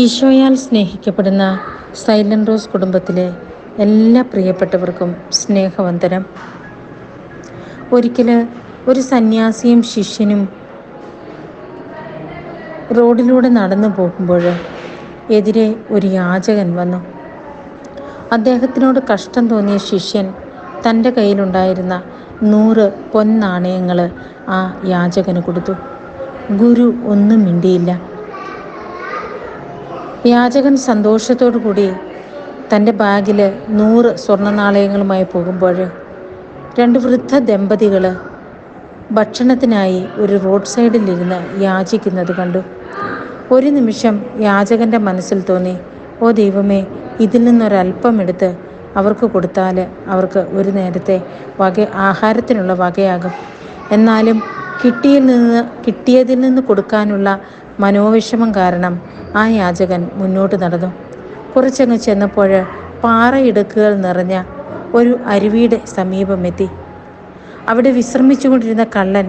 ഈശോയാൽ സ്നേഹിക്കപ്പെടുന്ന silent rose കുടുംബത്തിലെ എല്ലാ പ്രിയപ്പെട്ടവർക്കും സ്നേഹവന്തരം ഒരിക്കൽ ഒരു സന്യാസിയും ശിഷ്യനും റോഡിലൂടെ നടന്നു പോകുമ്പോൾ എതിരെ ഒരു യാചകൻ വന്നു. അദ്ദേഹത്തിനോട് കഷ്ടം തോന്നിയ ശിഷ്യൻ തന്റെ കയ്യിലുണ്ടായിരുന്ന നൂറ് പൊന്നാണയങ്ങൾ ആ യാചകന് കൊടുത്തു. ഗുരു ഒന്നും മിണ്ടിയില്ല. യാചകൻ സന്തോഷത്തോടു കൂടി തന്റെ ബാഗിൽ നൂറ് സ്വർണ നാണയങ്ങളുമായി പോകുമ്പോൾ രണ്ട് വൃദ്ധ ദമ്പതികൾ ഭക്ഷണത്തിനായി ഒരു റോഡ് സൈഡിലിരുന്ന് യാചിക്കുന്നത് കണ്ടു. ഒരു നിമിഷം യാചകന്റെ മനസ്സിൽ തോന്നി ഓ ദൈവമേ ഇതിൽ നിന്നൊരല്പം എടുത്ത് അവർക്ക് കൊടുത്താൽ അവർക്ക് ഒരു നേരത്തെ വക ആഹാരത്തിനുള്ള വകയാകും. എന്നാലും കിട്ടിയിൽ നിന്ന് കിട്ടിയതിൽ നിന്ന് കൊടുക്കാനുള്ള മനോവിഷമം കാരണം ആ യാചകൻ മുന്നോട്ട് നടന്നു. കുറച്ചങ്ങ് ചെന്നപ്പോൾ പാറയിടുക്കുകൾ നിറഞ്ഞ ഒരു അരുവിയുടെ സമീപമെത്തി അവിടെ വിശ്രമിച്ചുകൊണ്ടിരുന്ന കള്ളൻ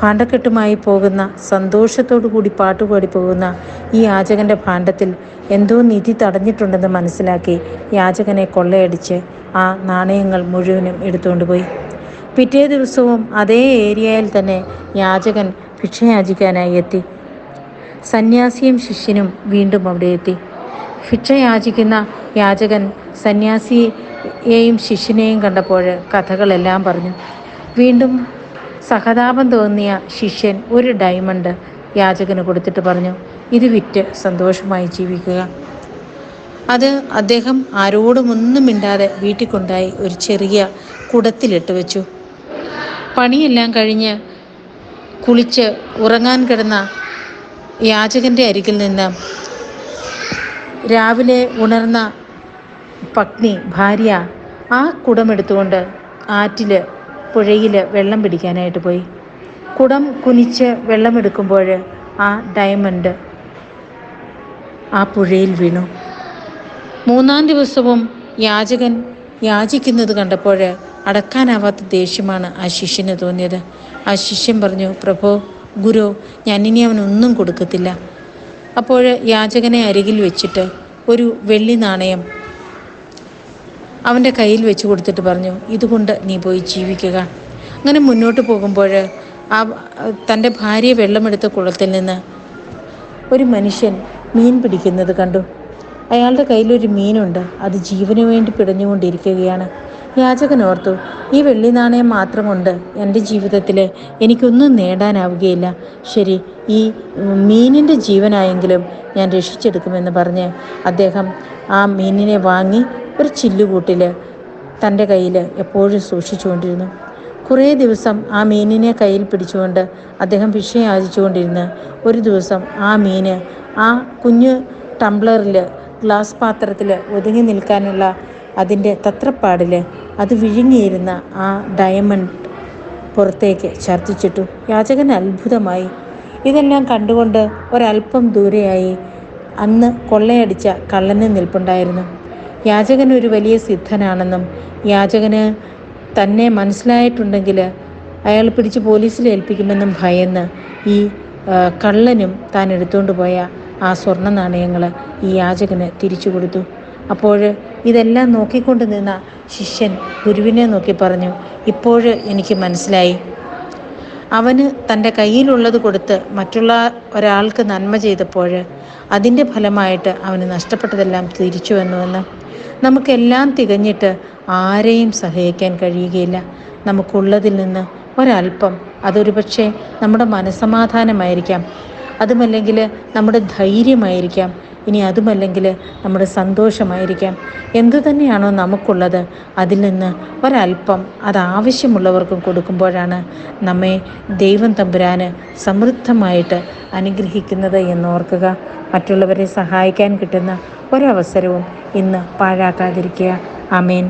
ഭാണ്ഡക്കെട്ടുമായി പോകുന്ന സന്തോഷത്തോടു കൂടി പാട്ടുപാടി പോകുന്ന ഈ യാചകന്റെ ഭാണ്ഡത്തിൽ എന്തോ നിധി തടഞ്ഞിട്ടുണ്ടെന്ന് മനസ്സിലാക്കി യാചകനെ കൊള്ളയടിച്ച് ആ നാണയങ്ങൾ മുഴുവനും എടുത്തുകൊണ്ടുപോയി. പിറ്റേ ദിവസവും അതേ ഏരിയയിൽ തന്നെ യാചകൻ ഭിക്ഷയാചിക്കാനായി എത്തി. സന്യാസിയും ശിഷ്യനും വീണ്ടും അവിടെ എത്തി. ഭിക്ഷയാചിക്കുന്ന യാചകൻ സന്യാസിയെയും ശിഷ്യനെയും കണ്ടപ്പോൾ കഥകളെല്ലാം പറഞ്ഞു. വീണ്ടും സഹതാപം തോന്നിയ ശിഷ്യൻ ഒരു ഡയമണ്ട് യാചകന് കൊടുത്തിട്ട് പറഞ്ഞു ഇത് വിറ്റ് സന്തോഷമായി ജീവിക്കുക. അത് അദ്ദേഹം ആരോടും ഒന്നും മിണ്ടാതെ വീട്ടിൽ കൊണ്ടായി ഒരു ചെറിയ കുടത്തിലിട്ട് വെച്ചു. പണിയെല്ലാം കഴിഞ്ഞ് കുളിച്ച് ഉറങ്ങാൻ കിടന്ന യാചകന്റെ അരികിൽ നിന്ന് രാവിലെ ഉണർന്ന പത്നി ഭാര്യ ആ കുടമെടുത്തുകൊണ്ട് ആറ്റിൽ പുഴയിൽ വെള്ളം പിടിക്കാനായിട്ട് പോയി. കുടം കുനിച്ച് വെള്ളമെടുക്കുമ്പോൾ ആ ഡയമണ്ട് ആ പുഴയിൽ വീണു. മൂന്നാം ദിവസവും യാചകൻ യാചിക്കുന്നത് കണ്ടപ്പോൾ അടക്കാനാവാത്ത ദേഷ്യമാണ് ആ ശിഷ്യന് തോന്നിയത്. ആ ശിഷ്യൻ പറഞ്ഞു പ്രഭോ ഗുരു ഞാൻ ഞാനിനി അവനൊന്നും കൊടുക്കത്തില്ല. അപ്പോൾ യാചകനെ അരികിൽ വെച്ചിട്ട് ഒരു വെള്ളി നാണയം അവന്റെ കയ്യിൽ വെച്ച് കൊടുത്തിട്ട് പറഞ്ഞു ഇതുകൊണ്ട് നീ പോയി ജീവിക്കുക. അങ്ങനെ മുന്നോട്ട് പോകുമ്പോൾ ആ തന്റെ ഭാര്യയെ വെള്ളമെടുത്ത കുളത്തിൽ നിന്ന് ഒരു മനുഷ്യൻ മീൻ പിടിക്കുന്നത് കണ്ടു. അയാളുടെ കയ്യിലൊരു മീനുണ്ട്. അത് ജീവന് വേണ്ടി പിടഞ്ഞുകൊണ്ടിരിക്കുകയാണ്. യാചകൻ ഓർത്തു ഈ വെള്ളി നാണയം മാത്രം കൊണ്ട് എന്റെ ജീവിതത്തിൽ എനിക്കൊന്നും നേടാനാവുകയില്ല. ശരി ഈ മീനിന്റെ ജീവനായെങ്കിലും ഞാൻ രക്ഷിച്ചെടുക്കുമെന്ന് പറഞ്ഞ് അദ്ദേഹം ആ മീനിനെ വാങ്ങി ഒരു ചില്ലുകൂട്ടിൽ തന്റെ കയ്യിൽ എപ്പോഴും സൂക്ഷിച്ചുകൊണ്ടിരുന്നു. കുറേ ദിവസം ആ മീനിനെ കയ്യിൽ പിടിച്ചുകൊണ്ട് അദ്ദേഹം വിഷയാചിച്ചുകൊണ്ടിരുന്ന് ഒരു ദിവസം ആ മീന് ആ കുഞ്ഞ് ടംബ്ലറിൽ ഗ്ലാസ് പാത്രത്തിൽ ഒതുങ്ങി നിൽക്കാനുള്ള അതിന്റെ തത്രപ്പാടിൽ അത് വിഴുങ്ങിയിരുന്ന ആ ഡയമണ്ട് പുറത്തേക്ക് ഛർദ്ദിച്ചിട്ടു. യാചകൻ അത്ഭുതമായി. ഇതെല്ലാം കണ്ടുകൊണ്ട് ഒരല്പം ദൂരെയായി അന്ന് കൊള്ളയടിച്ച കള്ളന് നിൽപ്പുണ്ടായിരുന്നു. യാചകൻ ഒരു വലിയ സിദ്ധനാണെന്നും യാചകന് തന്നെ മനസ്സിലായിട്ടുണ്ടെങ്കിൽ അയാൾ പിടിച്ച് പോലീസിൽ ഏൽപ്പിക്കുമെന്നും ഭയന്ന് ഈ കള്ളനും താൻ എടുത്തുകൊണ്ട് പോയ ആ സ്വർണ നാണയങ്ങൾ ഈ യാചകന് തിരിച്ചു കൊടുത്തു. അപ്പോൾ ഇതെല്ലാം നോക്കിക്കൊണ്ട് നിന്ന ശിഷ്യൻ ഗുരുവിനെ നോക്കി പറഞ്ഞു ഇപ്പോൾ എനിക്ക് മനസ്സിലായി. അവന് തന്റെ കയ്യിലുള്ളത് കൊടുത്ത് മറ്റുള്ള ഒരാൾക്ക് നന്മ ചെയ്തപ്പോൾ അതിന്റെ ഫലമായിട്ട് അവന് നഷ്ടപ്പെട്ടതെല്ലാം തിരിച്ചു വന്നുവെന്ന് നമുക്കെല്ലാം തികഞ്ഞിട്ട് ആരെയും സഹായിക്കാൻ കഴിയുകയില്ല. നമുക്കുള്ളതിൽ നിന്ന് ഒരല്പം അതൊരു പക്ഷേ നമ്മുടെ മനസമാധാനമായിരിക്കാം അതുമല്ലെങ്കിൽ നമ്മുടെ ധൈര്യമായിരിക്കാം. ഇനി അതുമല്ലെങ്കിൽ നമ്മുടെ സന്തോഷമായിരിക്കാം. എന്തു തന്നെയാണോ നമുക്കുള്ളത് അതിൽ നിന്ന് ഒരല്പം അത് ആവശ്യമുള്ളവർക്കും കൊടുക്കുമ്പോഴാണ് നമ്മെ ദൈവം തമ്പുരാന് സമൃദ്ധമായിട്ട് അനുഗ്രഹിക്കുന്നത് എന്നോർക്കുക. മറ്റുള്ളവരെ സഹായിക്കാൻ കിട്ടുന്ന ഒരവസരവും ഇന്ന് പാഴാക്കാതിരിക്കുക. അമേൻ